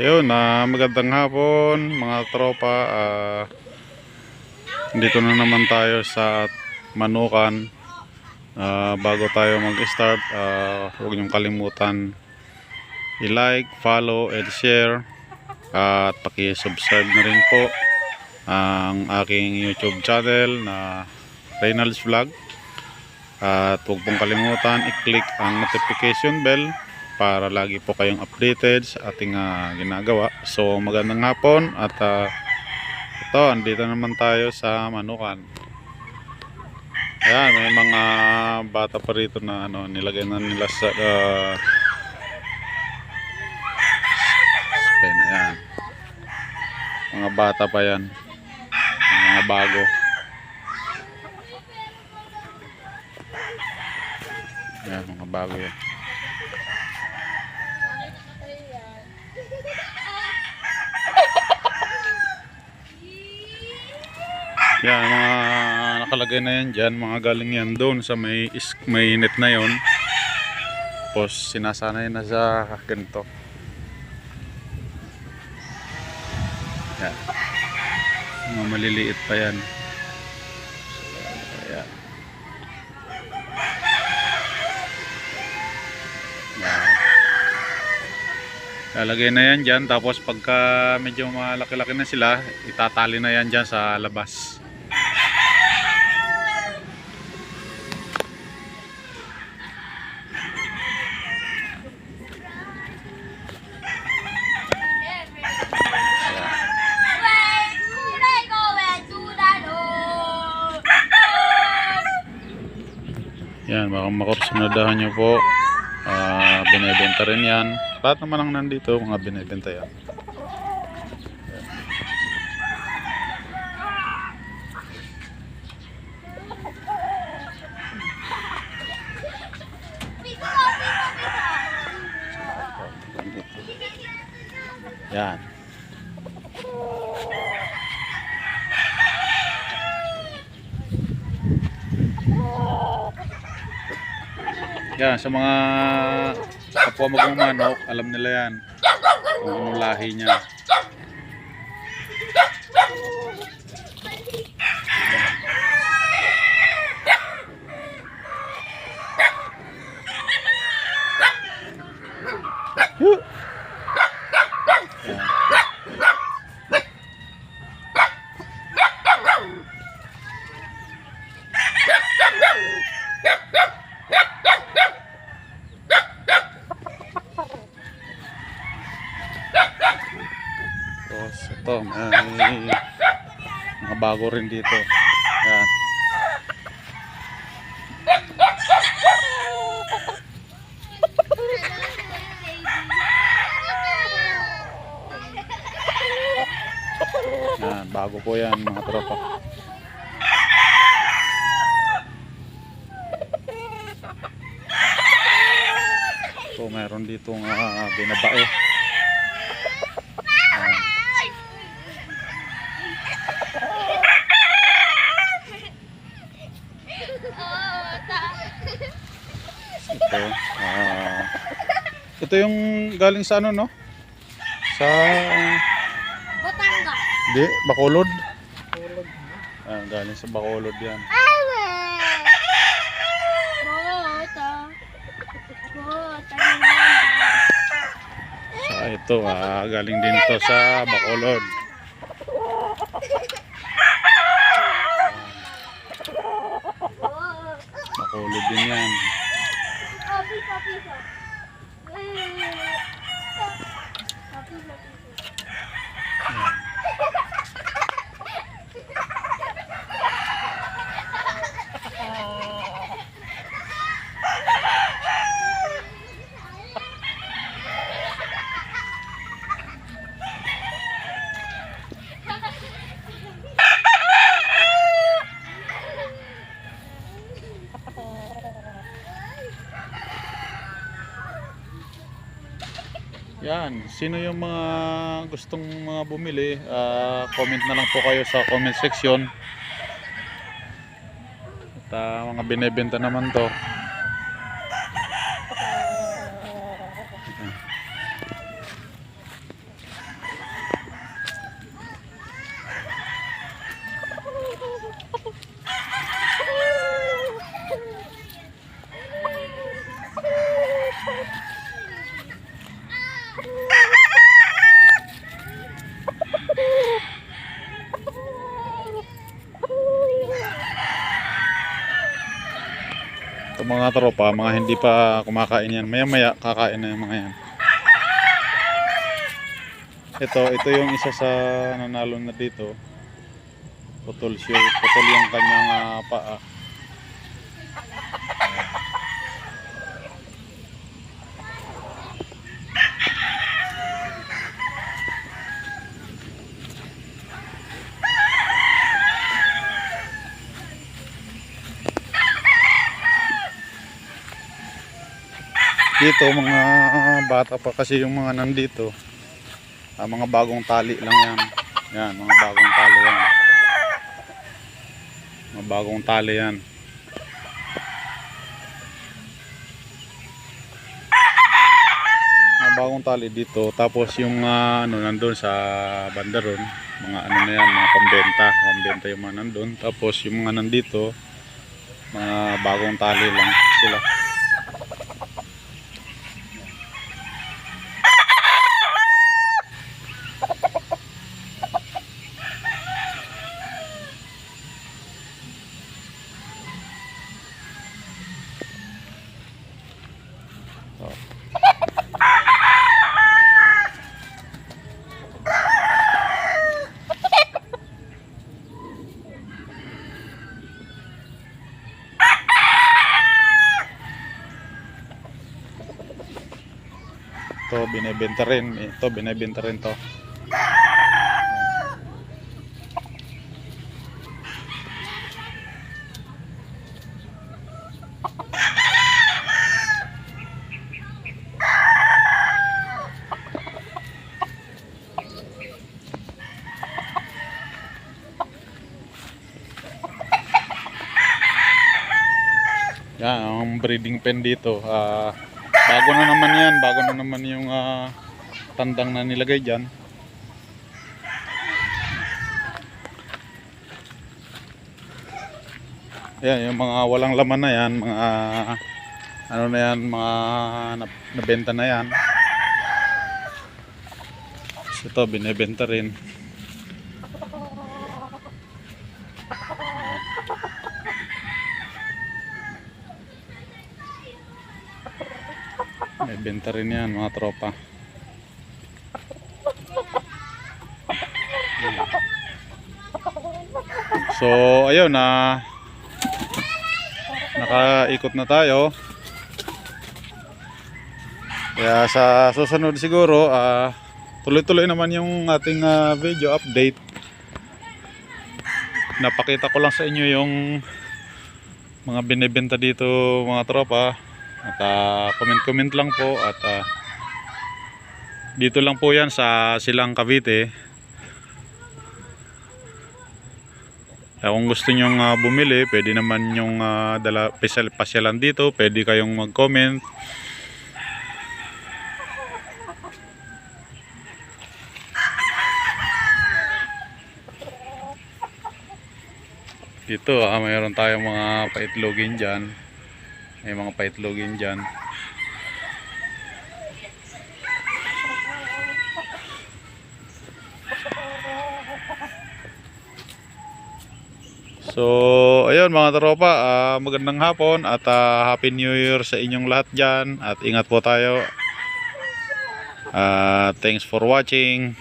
Ayun, na magandang hapon mga tropa. Ah, dito na naman tayo sa Manukan. Ah, bago tayo mag-start, ah, huwag niyong kalimutan i-like, follow, and share. at paki-subscribe na rin po ang aking YouTube channel na Reynolds Vlog. At huwag pong kalimutan i-click ang notification bell para lagi po kayong updated sa ating ah, ginagawa. So magandang hapon at ah, ito, andito naman tayo sa Manukan. Ayan, may mga bata pa rito na ano, nilagay na nila sa ah, pen. Ayan. Mga bata pa yan. Mga bago. Ayan, mga bago yan. Yan, mga nakalagay na yan dyan. Mga galing yan doon sa may, is, may net na yon. Tapos sinasanay na sa ganito. Yan. Mga maliliit pa yan. Yan. Yan. Lalagay na yan dyan. Tapos pagka medyo malaki-laki na sila, itatali na yan dyan sa labas. Yan, baka makursunadahan nyo po. Ah, binibenta rin yan. Lahat naman ang nandito, mga binibenta. Yan. Yan, sa mga kapwa magong manok, alam nila yan. Kung anong lahi niya. Tapos ito, may mga bago rin dito. Yan. Yan, bago po yan mga tropa. So, meron dito nga uh, binabae. Yan. Ito. ah, ito yung galing sa ano, no? Sa... Botanga. Di, Bacolod. Ah, galing sa Bacolod yan. Bota. Bota. Sa ito, ah, galing din to sa Bacolod din yan. Oh, pisa, pisa. Oh, pisa, pisa. Yan, sino yung mga gustong mga bumili, ah, comment na lang po kayo sa comment section. At ah, mga binebenta naman to. Ito mga tropa, mga hindi pa kumakain yan. Maya maya kakain na yung mga yan. Ito, ito yung isa sa nanalo na dito. Putol siya, putol yung kanyang uh, paa. Dito mga bata pa kasi yung mga nandito. Ah, mga bagong tali lang yan. Yan, mga bagong tali yan. Mga bagong tali yan. Mga bagong tali dito. Tapos yung ah, ano nandun sa bandaron, mga ano na yan, mga pambenta. Pambenta yung mga nandun. Tapos yung mga nandito, mga bagong tali lang sila. Ito binebenta rin. Ito binebenta rin to. Yan, ang breeding pen dito. Ah, bago na naman yan. Bago na naman yung ah, tandang na nilagay dyan. Yan, yung mga walang laman na yan. Mga ano na yan, mga nab- nabenta na yan. Ito, binibenta rin. May benta rin yan mga tropa. So, ayun na nakaikot na tayo. Kaya sa susunod siguro, ah, tuloy-tuloy naman yung ating ah, video update. Napakita ko lang sa inyo yung mga binibenta dito mga tropa. At ah, comment-comment lang po at ah, dito lang po yan sa Silang Cavite. Kaya kung gusto nyo bumili, pwede naman yung ah, dala, pasyal, pasyalan dito. Pwede kayong mag-comment. Dito ah, mayroon tayong mga paitlogin dyan. May mga paitlogin dyan. So, ayun mga tropa, ah, magandang hapon at ah, Happy New Year sa inyong lahat dyan at ingat po tayo. Ah, thanks for watching.